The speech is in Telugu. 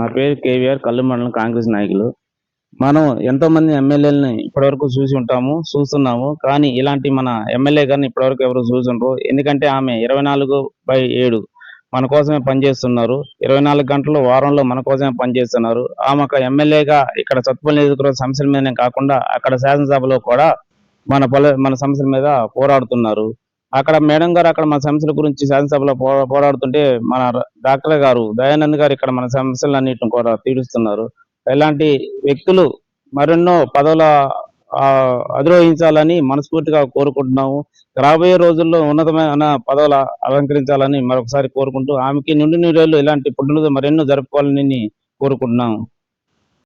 నా పేరు కేవీఆర్ కల్లు మండలం కాంగ్రెస్ నాయకులు. మనం ఎంతో మంది ఎమ్మెల్యేలని ఇప్పటివరకు చూసి ఉంటాము చూస్తున్నాము. కానీ ఇలాంటి మన ఎమ్మెల్యే గారిని ఇప్పటివరకు ఎవరు చూసుంటారు ఎందుకంటే ఆమె ఇరవై నాలుగు బై ఏడు మన కోసమే పనిచేస్తున్నారు. ఇరవై నాలుగు గంటలు వారంలో మన కోసమే పనిచేస్తున్నారు. ఆమె ఒక ఎమ్మెల్యేగా ఇక్కడ సత్పల్లి నియోజకవర్గ సమస్యల మీదనే కాకుండా అక్కడ శాసనసభలో కూడా మన పలు మన సమస్యల మీద పోరాడుతున్నారు. అక్కడ మేడం గారు అక్కడ మన సమస్యల గురించి శాసనసభలో పో- పోరాడుతుంటే మన డాక్టర్ గారు దయానంద్ గారు ఇక్కడ మన సమస్యలన్నిటిని కూడా తీరుస్తున్నారు. ఇలాంటి వ్యక్తులు మరెన్నో పదవుల ఆ, అధిరోహించాలని మనస్ఫూర్తిగా కోరుకుంటున్నాము. రాబోయే రోజుల్లో ఉన్నతమైన పదవులు అలంకరించాలని మరొకసారి కోరుకుంటూ ఆమెకి నుండి నూరేళ్ళు ఇలాంటి పుట్టినరోజు మరెన్నో జరుపుకోవాలని కోరుకుంటున్నాము.